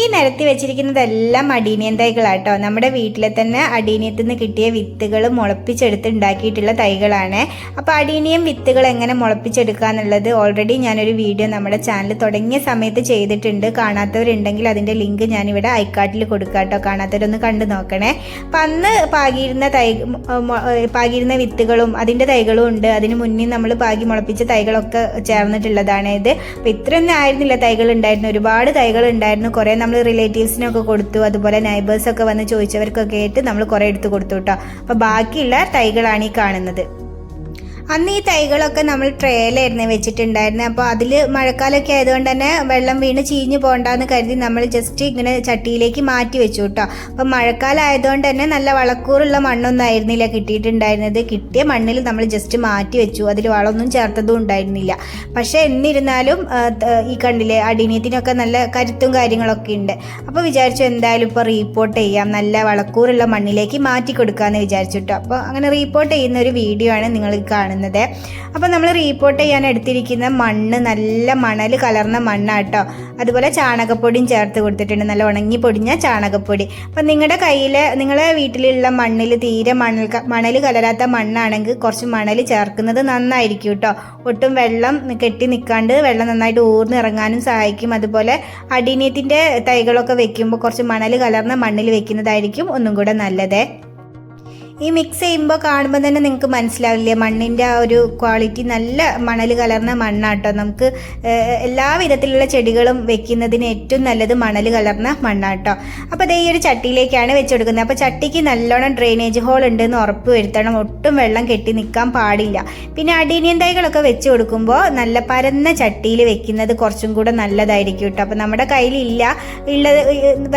ഈ നിരത്തി വെച്ചിരിക്കുന്നതെല്ലാം അടീനിയൻ തൈകളാട്ടോ നമ്മുടെ വീട്ടിലെ തന്നെ അടീനിയത്തിൽ നിന്ന് കിട്ടിയ വിത്തുകൾ മുളപ്പിച്ചെടുത്ത് ഉണ്ടാക്കിയിട്ടുള്ള തൈകളാണ്. അപ്പോൾ അടീനിയം വിത്തുകൾ എങ്ങനെ മുളപ്പിച്ചെടുക്കുക എന്നുള്ളത് ഓൾറെഡി ഞാനൊരു വീഡിയോ നമ്മുടെ ചാനൽ തുടങ്ങിയ സമയത്ത് ചെയ്തിട്ടുണ്ട്. കാണാത്തവരുണ്ടെങ്കിൽ അതിന്റെ ലിങ്ക് ഞാനിവിടെ ഐക്കാട്ടിൽ കൊടുക്കാം കേട്ടോ കാണാത്തവരൊന്ന് കണ്ടു നോക്കണേ. അപ്പം അന്ന് പാകിയിരുന്ന തൈ പാകിയിരുന്ന വിത്തുകളും അതിന്റെ തൈകളും ഉണ്ട്. അതിന് മുന്നേ നമ്മൾ പാകി മുളപ്പിച്ച തൈകളൊക്കെ ചേർന്നിട്ടുള്ളതാണ് ഇത്. അപ്പം ഇത്രയൊന്നും ആയിരുന്നില്ല തൈകൾ ഉണ്ടായിരുന്നു. ഒരുപാട് തൈകൾ ഉണ്ടായിരുന്നു. കുറേ നമ്മൾ റിലേറ്റീവ്സിനൊക്കെ കൊടുത്തു അതുപോലെ നൈബേഴ്സൊക്കെ വന്ന് ചോദിച്ചവർക്കൊക്കെ ആയിട്ട് നമ്മൾ കുറേ എടുത്ത് കൊടുത്തു കേട്ടോ അപ്പോൾ ബാക്കിയുള്ള തൈകളാണ് ഈ കാണുന്നത്. അന്ന് ഈ തൈകളൊക്കെ നമ്മൾ ട്രേയിലായിരുന്നു വെച്ചിട്ടുണ്ടായിരുന്നത് അപ്പോൾ അതിൽ മഴക്കാലമൊക്കെ ആയതുകൊണ്ട് തന്നെ വെള്ളം വീണ് ചീഞ്ഞു പോകണ്ടെന്ന് കരുതി നമ്മൾ ജസ്റ്റ് ഇങ്ങനെ ചട്ടിയിലേക്ക് മാറ്റി വെച്ചു കേട്ടോ അപ്പോൾ മഴക്കാലം ആയതുകൊണ്ട് തന്നെ നല്ല വളക്കൂറുള്ള മണ്ണൊന്നും ആയിരുന്നില്ല കിട്ടിയിട്ടുണ്ടായിരുന്നത്. കിട്ടിയ മണ്ണിൽ നമ്മൾ ജസ്റ്റ് മാറ്റി വെച്ചു. അതിൽ വളമൊന്നും ചേർത്തതും ഉണ്ടായിരുന്നില്ല. പക്ഷേ എന്നിരുന്നാലും ഈ കണ്ടില്ലേ അടിനീയത്തിനൊക്കെ നല്ല കരുത്തും കാര്യങ്ങളൊക്കെ ഉണ്ട്. അപ്പോൾ വിചാരിച്ചു എന്തായാലും ഇപ്പോൾ റീപ്പോർട്ട് ചെയ്യാം. നല്ല വളക്കൂറുള്ള മണ്ണിലേക്ക് മാറ്റി കൊടുക്കാമെന്ന് വിചാരിച്ചു കേട്ടോ അപ്പോൾ അങ്ങനെ റീപ്പോർട്ട് ചെയ്യുന്ന ഒരു വീഡിയോ ആണ് നിങ്ങൾ കാണുന്നത്. അപ്പോൾ നമ്മൾ റീപ്പോർട്ട് ചെയ്യാൻ എടുത്തിരിക്കുന്ന മണ്ണ് നല്ല മണൽ കലർന്ന മണ്ണാട്ടോ. അതുപോലെ ചാണകപ്പൊടിയും ചേർത്ത് കൊടുത്തിട്ടുണ്ട്. നല്ല ഉണങ്ങി പൊടിഞ്ഞ ചാണകപ്പൊടി. അപ്പം നിങ്ങളുടെ കയ്യിൽ നിങ്ങളെ വീട്ടിലുള്ള മണ്ണിൽ തീരെ മണൽ മണൽ കലരാത്ത മണ്ണാണെങ്കിൽ കുറച്ച് മണൽ ചേർക്കുന്നത് നന്നായിരിക്കും കേട്ടോ. ഒട്ടും വെള്ളം കെട്ടി നിൽക്കാണ്ട് വെള്ളം നന്നായിട്ട് ഊർന്നിറങ്ങാനും സഹായിക്കും. അതുപോലെ അടിനീയത്തിന്റെ തൈകളൊക്കെ വെക്കുമ്പോൾ കുറച്ച് മണൽ കലർന്ന മണ്ണിൽ വെക്കുന്നതായിരിക്കും ഒന്നും കൂടെ നല്ലത്. ഈ മിക്സ് ചെയ്യുമ്പോൾ കാണുമ്പോൾ തന്നെ നിങ്ങൾക്ക് മനസ്സിലാവില്ലേ? മണ്ണിന്റെ ആ ഒരു ക്വാളിറ്റി നല്ല മണൽ കലർന്ന മണ്ണാട്ടോ. നമുക്ക് എല്ലാ വിധത്തിലുള്ള ചെടികളും വെക്കുന്നതിന് ഏറ്റവും നല്ലത് മണൽ കലർന്ന മണ്ണാട്ടോ. അപ്പോൾ അതേ ഈ ഒരു ചട്ടിയിലേക്കാണ് വെച്ച് കൊടുക്കുന്നത് അപ്പോൾ ചട്ടിക്ക് നല്ലോണം ഡ്രെയിനേജ് ഹോൾ ഉണ്ടെന്ന് ഉറപ്പ് വരുത്തണം. ഒട്ടും വെള്ളം കെട്ടി നിൽക്കാൻ പാടില്ല. പിന്നെ അടീനിയൻ തൈകളൊക്കെ വെച്ച് കൊടുക്കുമ്പോൾ നല്ല പരന്ന ചട്ടിയിൽ വെക്കുന്നത് കുറച്ചും കൂടെ നല്ലതായിരിക്കും കേട്ടോ അപ്പോൾ നമ്മുടെ കയ്യിലില്ല ഉള്ളത്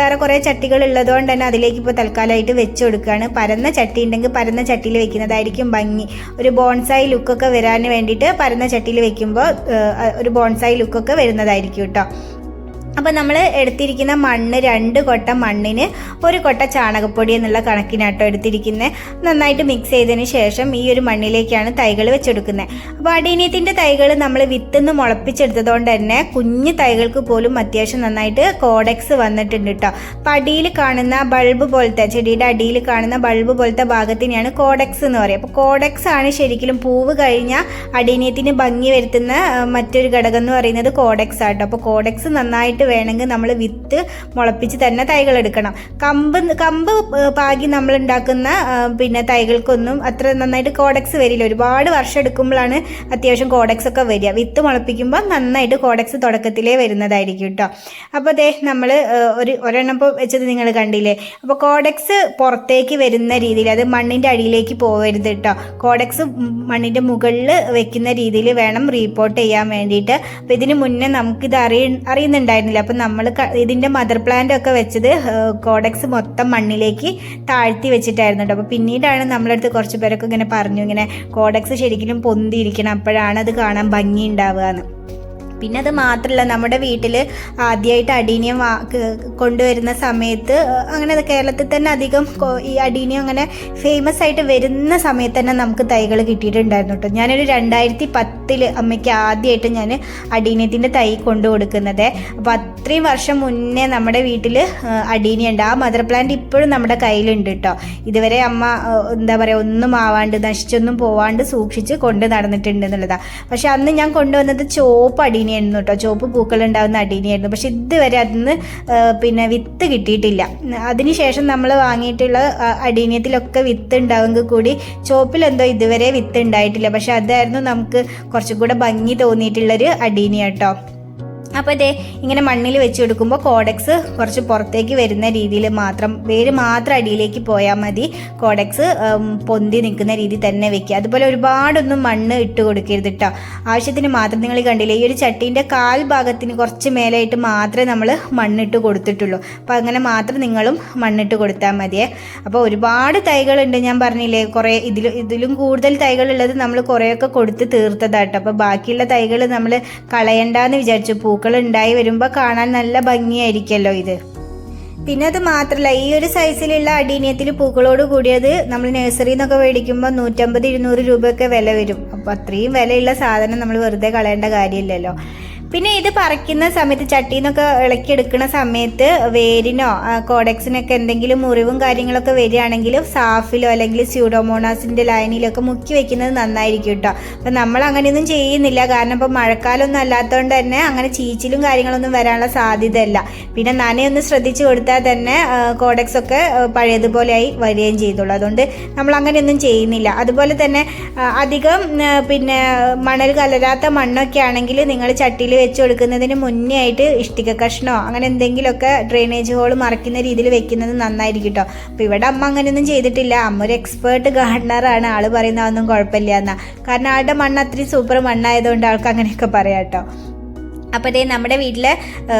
വേറെ കുറേ ചട്ടികൾ ഉള്ളതുകൊണ്ട് തന്നെ അതിലേക്ക് ഇപ്പോൾ തൽക്കാലമായിട്ട് വെച്ച് കൊടുക്കുകയാണ് പരന്ന ചട്ടി ഉണ്ടെങ്കിൽ പരന്ന ചട്ടിയിൽ വെക്കുന്നതായിരിക്കും ഭംഗി. ഒരു ബോൺസായി ലുക്കൊക്കെ വരാൻ വേണ്ടിയിട്ട് പരന്ന ചട്ടിയിൽ വെക്കുമ്പോൾ ഒരു ബോൺസായി ലുക്കൊക്കെ വരുന്നതായിരിക്കും കേട്ടോ അപ്പോൾ നമ്മൾ എടുത്തിരിക്കുന്ന മണ്ണ് രണ്ട് കൊട്ട മണ്ണിന് ഒരു കൊട്ട ചാണകപ്പൊടി എന്നുള്ള കണക്കിനാട്ടോ എടുത്തിരിക്കുന്നത് നന്നായിട്ട് മിക്സ് ചെയ്തതിന് ശേഷം ഈ ഒരു മണ്ണിലേക്കാണ് തൈകൾ വെച്ചെടുക്കുന്നത് അപ്പോൾ അടീനിയത്തിന്റെ തൈകൾ നമ്മൾ വിത്തുനിന്ന് മുളപ്പിച്ചെടുത്തതുകൊണ്ട് തന്നെ കുഞ്ഞു തൈകൾക്ക് പോലും അത്യാവശ്യം നന്നായിട്ട് കോഡക്സ് വന്നിട്ടുണ്ട് കേട്ടോ അപ്പോൾ അടിയിൽ കാണുന്ന ബൾബ് പോലത്തെ ചെടിയുടെ അടിയിൽ കാണുന്ന ബൾബ് പോലത്തെ ഭാഗത്തിനെയാണ് കോഡക്സ് എന്ന് പറയുക. അപ്പോൾ കോഡക്സ് ആണ് ശരിക്കും പൂവ് കഴിഞ്ഞാൽ അടീനിയത്തിന് ഭംഗി വരുത്തുന്ന മറ്റൊരു ഘടകം എന്ന് പറയുന്നത് കോഡെക്സ് ആട്ടോ. അപ്പോൾ കോഡക്സ് നന്നായിട്ട് വേണമെങ്കിൽ നമ്മൾ വിത്ത് മുളപ്പിച്ച് തന്നെ തൈകൾ എടുക്കണം. കമ്പ് കമ്പ് പാകി നമ്മൾ ഉണ്ടാക്കുന്ന പിന്നെ തൈകൾക്കൊന്നും അത്ര നന്നായിട്ട് കോഡക്സ് വരില്ല. ഒരുപാട് വർഷം എടുക്കുമ്പോഴാണ് അത്യാവശ്യം കോഡക്സ് ഒക്കെ വരിക. വിത്ത് മുളപ്പിക്കുമ്പോൾ നന്നായിട്ട് കോഡക്സ് തുടക്കത്തിലേ വരുന്നതായിരിക്കും കേട്ടോ അപ്പോൾ അതെ നമ്മൾ ഒരു ഒരെണ്ണം ഇപ്പോൾ വെച്ചത് നിങ്ങൾ കണ്ടില്ലേ? അപ്പോൾ കോഡക്സ് പുറത്തേക്ക് വരുന്ന രീതിയിൽ അത് മണ്ണിന്റെ അടിയിലേക്ക് പോകരുത് കേട്ടോ കോഡക്സ് മണ്ണിന്റെ മുകളിൽ വെക്കുന്ന രീതിയിൽ വേണം റീപ്പോർട്ട് ചെയ്യാൻ വേണ്ടിയിട്ട്. അപ്പോൾ ഇതിന് മുന്നേ നമുക്കിത് അറിയ അറിയുന്നുണ്ടായിരുന്നില്ല. അപ്പോൾ നമ്മൾ ഇതിന്റെ മദർ പ്ലാന്റ് ഒക്കെ വെച്ചത് കോഡെക്സ് മൊത്തം മണ്ണിലേക്ക് താഴ്ത്തി വെച്ചിട്ടായിരുന്നു കേട്ടോ അപ്പോൾ പിന്നീടാണ് നമ്മളടുത്ത് കുറച്ച് പേരൊക്കെ ഇങ്ങനെ പറഞ്ഞു ഇങ്ങനെ കോഡക്സ് ശരിക്കും പൊന്തിയിരിക്കണം അപ്പോഴാണ് അത് കാണാൻ ഭംഗി ഉണ്ടാവുക എന്ന്. പിന്നെ അത് മാത്രമല്ല നമ്മുടെ വീട്ടിൽ ആദ്യമായിട്ട് അടീനിയം വാ കൊണ്ടുവരുന്ന സമയത്ത് അങ്ങനെ കേരളത്തിൽ തന്നെ അധികം ഈ അടീനിയം അങ്ങനെ ഫേമസ് ആയിട്ട് വരുന്ന സമയത്ത് തന്നെ നമുക്ക് തൈകൾ കിട്ടിയിട്ടുണ്ടായിരുന്നു കേട്ടോ. ഞാനൊരു രണ്ടായിരത്തി പത്തിൽ അമ്മയ്ക്ക് ആദ്യമായിട്ട് ഞാൻ അടീനിയത്തിന്റെ തൈ കൊണ്ടു കൊടുക്കുന്നത്. അപ്പോൾ അത്രയും വർഷം മുന്നേ നമ്മുടെ വീട്ടിൽ അടീനിയ ഉണ്ട് ആ മദർ പ്ലാന്റ് ഇപ്പോഴും നമ്മുടെ കയ്യിലുണ്ട് കേട്ടോ. ഇതുവരെ അമ്മ എന്താ പറയുക ഒന്നും ആവാണ്ട് നശിച്ചൊന്നും പോവാണ്ട് സൂക്ഷിച്ച് കൊണ്ട് നടന്നിട്ടുണ്ട് എന്നുള്ളതാണ് പക്ഷെ അന്ന് ഞാൻ കൊണ്ടുവന്നത് ചോപ്പ് അടീനിയായിരുന്നു കേട്ടോ ചുവപ്പ് പൂക്കൾ ഉണ്ടാകുന്ന അടീനിയായിരുന്നു പക്ഷെ ഇതുവരെ അതിന് പിന്നെ വിത്ത് കിട്ടിയിട്ടില്ല. അതിനുശേഷം നമ്മൾ വാങ്ങിയിട്ടുള്ള അടീനിയത്തിലൊക്കെ വിത്ത് ഉണ്ടാവുമെങ്കിൽ കൂടി ചുവപ്പിലെന്തോ ഇതുവരെ വിത്ത് ഉണ്ടായിട്ടില്ല. പക്ഷെ അതായിരുന്നു നമുക്ക് കുറച്ചും കൂടെ ഭംഗി തോന്നിയിട്ടുള്ളൊരു അടീനിയ കേട്ടോ അപ്പോൾ ഇതേ ഇങ്ങനെ മണ്ണിൽ വെച്ച് കൊടുക്കുമ്പോൾ കോഡക്സ് കുറച്ച് പുറത്തേക്ക് വരുന്ന രീതിയിൽ മാത്രം വേര് മാത്രം അടിയിലേക്ക് പോയാൽ മതി. കോഡക്സ് പൊന്തി നിൽക്കുന്ന രീതി തന്നെ വെക്കുക. അതുപോലെ ഒരുപാടൊന്നും മണ്ണ് ഇട്ട് കൊടുക്കരുത് കേട്ടോ ആവശ്യത്തിന് മാത്രം നിങ്ങൾ കണ്ടില്ലേ ഈ ഒരു ചട്ടീന്റെ കാൽ ഭാഗത്തിന് കുറച്ച് മേലായിട്ട് മാത്രമേ നമ്മൾ മണ്ണിട്ട് കൊടുത്തിട്ടുള്ളൂ. അപ്പോൾ അങ്ങനെ മാത്രം നിങ്ങളും മണ്ണിട്ട് കൊടുത്താൽ മതിയേ. അപ്പോൾ ഒരുപാട് തൈകളുണ്ട് ഞാൻ പറഞ്ഞില്ലേ കുറേ ഇതിൽ ഇതിലും കൂടുതൽ തൈകളുള്ളത് നമ്മൾ കുറേയൊക്കെ കൊടുത്ത് തീർത്തതാട്ടോ അപ്പോൾ ബാക്കിയുള്ള തൈകൾ നമ്മൾ കളയണ്ടെന്ന് വിചാരിച്ചു പൂക്കൾ ഉണ്ടായി വരുമ്പോൾ കാണാൻ നല്ല ഭംഗിയായിരിക്കുമല്ലോ ഇത്. പിന്നെ അത് മാത്രമല്ല ഈ ഒരു സൈസിലുള്ള അടീനിയത്തിൽ പൂക്കളോട് കൂടിയത് നമ്മൾ നഴ്സറിയിൽ നിന്നൊക്കെ മേടിക്കുമ്പോൾ നൂറ്റമ്പത് ഇരുന്നൂറ് രൂപയൊക്കെ വില വരും. അപ്പോൾ അത്രയും വിലയുള്ള സാധനം നമ്മൾ വെറുതെ കളയേണ്ട കാര്യമില്ലല്ലോ. പിന്നെ ഇത് പറിക്കുന്ന സമയത്ത് ചട്ടിയിൽ നിന്നൊക്കെ ഇളക്കിയെടുക്കുന്ന സമയത്ത് വേരിനോ കോഡക്സിനൊക്കെ എന്തെങ്കിലും മുറിവും കാര്യങ്ങളൊക്കെ വരികയാണെങ്കിൽ സാഫിലോ അല്ലെങ്കിൽ സ്യൂഡോമോണാസിന്റെ ലൈനിലൊക്കെ മുക്കി വെക്കുന്നത് നന്നായിരിക്കും കേട്ടോ. അപ്പം നമ്മൾ അങ്ങനെയൊന്നും ചെയ്യുന്നില്ല. കാരണം ഇപ്പോൾ മഴക്കാലമൊന്നും അല്ലാത്തതുകൊണ്ട് തന്നെ അങ്ങനെ ചീച്ചിലും കാര്യങ്ങളൊന്നും വരാനുള്ള സാധ്യതയല്ല. പിന്നെ നനയൊന്ന് ശ്രദ്ധിച്ചു കൊടുത്താൽ തന്നെ കോഡക്സ് ഒക്കെ പഴയതുപോലെയായി വരികയും ചെയ്തുള്ളൂ. അതുകൊണ്ട് നമ്മൾ അങ്ങനെയൊന്നും ചെയ്യുന്നില്ല. അതുപോലെ തന്നെ അധികം പിന്നെ മണൽ കലരാത്ത മണ്ണൊക്കെ ആണെങ്കിൽ നിങ്ങൾ ചട്ടിയിൽ വെച്ച് കൊടുക്കുന്നതിന് മുന്നേ ആയിട്ട് ഇഷ്ടിക കഷ്ണോ അങ്ങനെ എന്തെങ്കിലുമൊക്കെ ഡ്രെയിനേജ് ഹോൾ മറയ്ക്കുന്ന രീതിയിൽ വെക്കുന്നത് നന്നായിരിക്കും കേട്ടോ അപ്പോൾ ഇവിടെ അമ്മ അങ്ങനെയൊന്നും ചെയ്തിട്ടില്ല. അമ്മ ഒരു എക്സ്പേർട്ട് ഗാർഡനറാണ് പറയുന്ന ഒന്നും കുഴപ്പമില്ല എന്നാ. കാരണം ആളുടെ മണ്ണ് അത്രയും സൂപ്പർ മണ്ണായതുകൊണ്ട് ആൾക്ക് അങ്ങനെയൊക്കെ പറയാം കേട്ടോ അപ്പോൾ അതേ നമ്മുടെ വീട്ടിൽ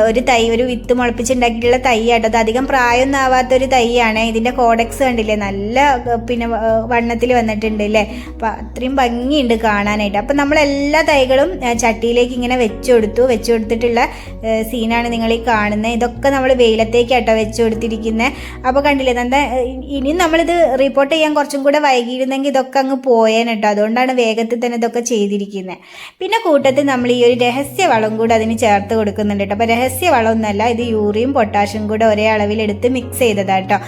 ഒരു തൈ ഒരു വിത്ത് മുളപ്പിച്ചുണ്ടാക്കിയിട്ടുള്ള തൈ ആട്ടോ അത് അധികം പ്രായമൊന്നും ആവാത്തൊരു തൈയാണ്. ഇതിന്റെ കോഡക്സ് കണ്ടില്ലേ? നല്ല പിന്നെ വണ്ണത്തിൽ വന്നിട്ടുണ്ട് അല്ലേ അപ്പോൾ അത്രയും ഭംഗിയുണ്ട് കാണാനായിട്ട്. അപ്പോൾ നമ്മൾ എല്ലാ തൈകളും ചട്ടിയിലേക്ക് ഇങ്ങനെ വെച്ചു കൊടുത്തു. വെച്ചു കൊടുത്തിട്ടുള്ള സീനാണ് നിങ്ങൾ ഈ കാണുന്നത് ഇതൊക്കെ നമ്മൾ വെയിലത്തേക്ക് കേട്ടോ വെച്ചു കൊടുത്തിരിക്കുന്നത് അപ്പോൾ കണ്ടില്ലേ? എന്താ ഇനിയും നമ്മളിത് റിപ്പോർട്ട് ചെയ്യാൻ കുറച്ചും കൂടെ വൈകിയിരുന്നെങ്കിൽ ഇതൊക്കെ അങ്ങ് പോയേനെ കേട്ടോ അതുകൊണ്ടാണ് വേഗത്തിൽ തന്നെ ഇതൊക്കെ ചെയ്തിരിക്കുന്നത് പിന്നെ കൂട്ടത്തിൽ നമ്മൾ ഈ ഒരു രഹസ്യ വളം കൂടെ അതിന് ചേർത്ത് കൊടുക്കുന്നുണ്ട് കേട്ടോ. അപ്പോൾ രഹസ്യ വളമൊന്നുമല്ല ഇത് യൂറിയും പൊട്ടാഷ്യം കൂടെ ഒരേ അളവിലെടുത്ത് മിക്സ് ചെയ്തതാട്ടോ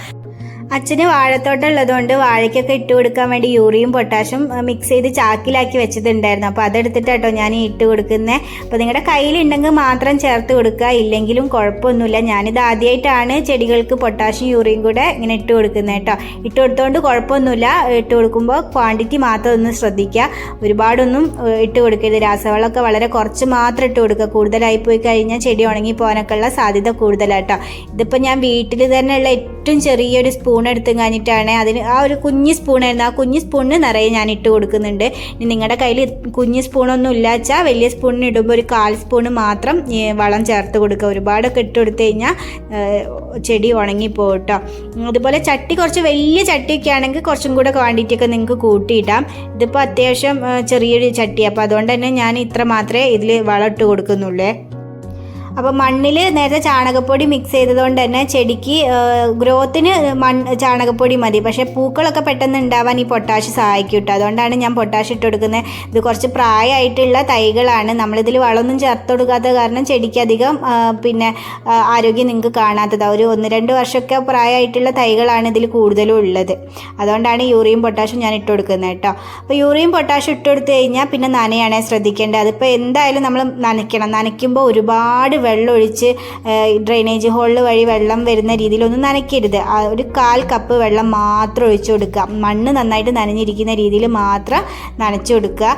അച്ഛന് വാഴത്തോട്ടം ഉള്ളതുകൊണ്ട് വാഴയ്ക്കൊക്കെ ഇട്ട് കൊടുക്കാൻ വേണ്ടി യൂറിയും പൊട്ടാഷും മിക്സ് ചെയ്ത് ചാക്കിലാക്കി വെച്ചിട്ടുണ്ടായിരുന്നു. അപ്പോൾ അതെടുത്തിട്ട് കേട്ടോ ഞാൻ ഇട്ട് കൊടുക്കുന്നത് അപ്പോൾ നിങ്ങളുടെ കയ്യിലുണ്ടെങ്കിൽ മാത്രം ചേർത്ത് കൊടുക്കുക. ഇല്ലെങ്കിലും കുഴപ്പമൊന്നുമില്ല. ഞാനിത് ആദ്യമായിട്ടാണ് ചെടികൾക്ക് പൊട്ടാഷും യൂറിയും കൂടെ ഇങ്ങനെ ഇട്ട് കൊടുക്കുന്നത് കേട്ടോ ഇട്ട് കൊടുത്തോണ്ട് കുഴപ്പമൊന്നുമില്ല. ഇട്ട് കൊടുക്കുമ്പോൾ ക്വാണ്ടിറ്റി മാത്രം ഒന്ന് ശ്രദ്ധിക്കുക. ഒരുപാടൊന്നും ഇട്ട് കൊടുക്കരുത്. രാസവളമൊക്കെ വളരെ കുറച്ച് മാത്രം ഇട്ട് കൊടുക്കുക. കൂടുതലായി പോയി കഴിഞ്ഞാൽ ചെടി ഉണങ്ങി പോകാനൊക്കെ ഉള്ള സാധ്യത കൂടുതലാട്ടോ ഇതിപ്പോൾ ഞാൻ വീട്ടിൽ തന്നെയുള്ള ഏറ്റവും ചെറിയൊരു സ്പൂൺ എടുത്ത് കഴിഞ്ഞിട്ടാണ് അതിന് ആ ഒരു കുഞ്ഞ് സ്പൂണായിരുന്നു. ആ കുഞ്ഞ് സ്പൂണിന് നിറയെ ഞാൻ ഇട്ട് കൊടുക്കുന്നുണ്ട്. ഇനി നിങ്ങളുടെ കയ്യിൽ കുഞ്ഞ് സ്പൂണൊന്നും ഇല്ല വെച്ചാൽ വലിയ സ്പൂണിന് ഇടുമ്പോൾ ഒരു കാൽ സ്പൂണ് മാത്രം വളം ചേർത്ത് കൊടുക്കുക. ഒരുപാടൊക്കെ ഇട്ട് കൊടുത്തു കഴിഞ്ഞാൽ ചെടി ഉണങ്ങിപ്പോകും കേട്ടോ അതുപോലെ ചട്ടി കുറച്ച് വലിയ ചട്ടിയൊക്കെ ആണെങ്കിൽ കുറച്ചും കൂടെ ക്വാണ്ടിറ്റി ഒക്കെ നിങ്ങൾക്ക് കൂട്ടിയിടാം. ഇതിപ്പോൾ അത്യാവശ്യം ചെറിയൊരു ചട്ടി അപ്പോൾ അതുകൊണ്ട് തന്നെ ഞാൻ ഇത്ര മാത്രമേ ഇതിൽ വളം ഇട്ട് കൊടുക്കുന്നുള്ളൂ. അപ്പോൾ മണ്ണിൽ നേരത്തെ ചാണകപ്പൊടി മിക്സ് ചെയ്തതുകൊണ്ട് തന്നെ ചെടിക്ക് ഗ്രോത്തിന് മണ്ണ് ചാണകപ്പൊടി മതി. പക്ഷേ പൂക്കളൊക്കെ പെട്ടെന്ന് ഉണ്ടാവാൻ ഈ പൊട്ടാഷ് സഹായിക്കും കേട്ടോ അതുകൊണ്ടാണ് ഞാൻ പൊട്ടാഷ് ഇട്ട് കൊടുക്കുന്നത്. ഇത് കുറച്ച് പ്രായമായിട്ടുള്ള തൈകളാണ്. നമ്മളിതിൽ വളമൊന്നും ചേർത്ത് കൊടുക്കാത്ത കാരണം ചെടിക്ക് അധികം പിന്നെ ആരോഗ്യം നിങ്ങൾക്ക് കാണാത്തത്. ഒരു ഒന്ന് രണ്ട് വർഷമൊക്കെ പ്രായമായിട്ടുള്ള തൈകളാണ് ഇതിൽ കൂടുതലും ഉള്ളത്. അതുകൊണ്ടാണ് യൂറിയും പൊട്ടാഷും ഞാൻ ഇട്ട് കൊടുക്കുന്നത് കേട്ടോ അപ്പോൾ യൂറിയും പൊട്ടാഷും ഇട്ട് കൊടുത്തു കഴിഞ്ഞാൽ പിന്നെ നനയാണ് ശ്രദ്ധിക്കേണ്ടത്. അതിപ്പോൾ എന്തായാലും നമ്മൾ നനയ്ക്കണം. നനയ്ക്കുമ്പോൾ ഒരുപാട് വെള്ളം ഒഴിച്ച് ഡ്രെയിനേജ് ഹോളിൽ വഴി വെള്ളം വരുന്ന രീതിയിലൊന്നും നനയ്ക്കരുത്. ഒരു കാൽ കപ്പ് വെള്ളം മാത്രം ഒഴിച്ചു കൊടുക്കുക. മണ്ണ് നന്നായിട്ട് നനഞ്ഞിരിക്കുന്ന രീതിയിൽ മാത്രം നനച്ചു കൊടുക്കുക.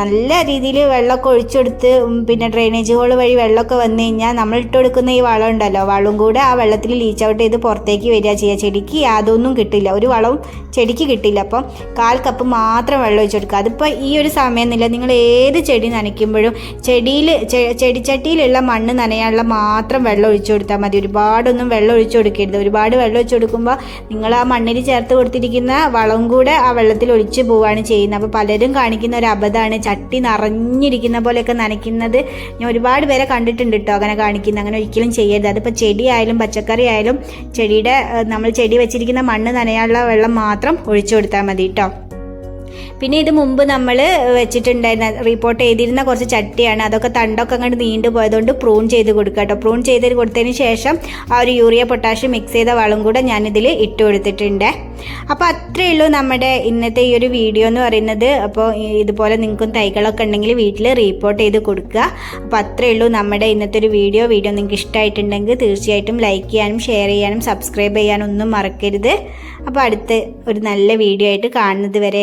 നല്ല രീതിയിൽ വെള്ളമൊക്കെ ഒഴിച്ചെടുത്ത് പിന്നെ ഡ്രെയിനേജ് ഹോൾ വഴി വെള്ളമൊക്കെ വന്നു കഴിഞ്ഞാൽ നമ്മൾ ഇട്ട് കൊടുക്കുന്ന ഈ വളം ഉണ്ടല്ലോ വളവും കൂടെ ആ വെള്ളത്തിൽ ലീച്ച് ഔട്ട് ചെയ്ത് പുറത്തേക്ക് വരിക ചെയ്യുക ചെടിക്ക് യാതൊന്നും കിട്ടില്ല. ഒരു വളവും ചെടിക്ക് കിട്ടില്ല. അപ്പം കാൽ കപ്പ് മാത്രം വെള്ളം ഒഴിച്ചു കൊടുക്കുക. അതിപ്പോൾ ഈ ഒരു സമയമൊന്നുമില്ല നിങ്ങൾ ഏത് ചെടി നനയ്ക്കുമ്പോഴും ചെടിയിൽ ചെടിച്ചട്ടിയിലുള്ള മണ്ണ് നനയാനുള്ള മാത്രം വെള്ളം ഒഴിച്ചു കൊടുത്താൽ മതി. ഒരുപാടൊന്നും വെള്ളം ഒഴിച്ചു കൊടുക്കരുത്. ഒരുപാട് വെള്ളം ഒഴിച്ചു കൊടുക്കുമ്പോൾ നിങ്ങൾ ആ മണ്ണിൽ ചേർത്ത് കൊടുത്തിരിക്കുന്ന വളം കൂടെ ആ വെള്ളത്തിൽ ഒഴിച്ച് പോവുകയാണ് ചെയ്യുന്നത്. അപ്പോൾ പലരും കാണിക്കുന്ന ഒരു അബദ്ധമാണ് ചട്ടി നിറഞ്ഞിരിക്കുന്ന പോലെയൊക്കെ നനയ്ക്കുന്നത്. ഞാൻ ഒരുപാട് പേരെ കണ്ടിട്ടുണ്ട് കേട്ടോ അങ്ങനെ കാണിക്കുന്നത്. അങ്ങനെ ഒരിക്കലും ചെയ്യരുത്. അതിപ്പോൾ ചെടിയായാലും പച്ചക്കറി ആയാലും ചെടിയുടെ നമ്മൾ ചെടി വെച്ചിരിക്കുന്ന മണ്ണ് നനയാനുള്ള വെള്ളം മാത്രം ഒഴിച്ചു കൊടുത്താൽ മതി കേട്ടോ. പിന്നെ ഇത് മുമ്പ് നമ്മൾ വെച്ചിട്ടുണ്ടായിരുന്ന റിപ്പോർട്ട് ചെയ്തിരുന്ന കുറച്ച് ചട്ടിയാണ്. അതൊക്കെ തണ്ടൊക്കെ അങ്ങോട്ട് നീണ്ടു പോയതുകൊണ്ട് പ്രൂൺ ചെയ്ത് കൊടുക്കുക കേട്ടോ. പ്രൂൺ ചെയ്ത് കൊടുത്തതിന് ശേഷം ആ ഒരു യൂറിയ പൊട്ടാഷ്യം മിക്സ് ചെയ്ത വളം കൂടെ ഞാനിതിൽ ഇട്ട് കൊടുത്തിട്ടുണ്ട്. അപ്പോൾ അത്രയേ ഉള്ളൂ നമ്മുടെ ഇന്നത്തെ ഈ ഒരു വീഡിയോ എന്ന് പറയുന്നത്. അപ്പോൾ ഇതുപോലെ നിങ്ങൾക്കും തൈകളൊക്കെ ഉണ്ടെങ്കിൽ വീട്ടിൽ റിപ്പോർട്ട് ചെയ്ത് കൊടുക്കുക. അപ്പോൾ അത്രയേ ഉള്ളൂ നമ്മുടെ ഇന്നത്തെ ഒരു വീഡിയോ വീഡിയോ നിങ്ങൾക്ക് ഇഷ്ടമായിട്ടുണ്ടെങ്കിൽ തീർച്ചയായിട്ടും ലൈക്ക് ചെയ്യാനും ഷെയർ ചെയ്യാനും സബ്സ്ക്രൈബ് ചെയ്യാനും ഒന്നും മറക്കരുത്. അപ്പോൾ അടുത്ത ഒരു നല്ല വീഡിയോ ആയിട്ട് കാണുന്നത് വരെ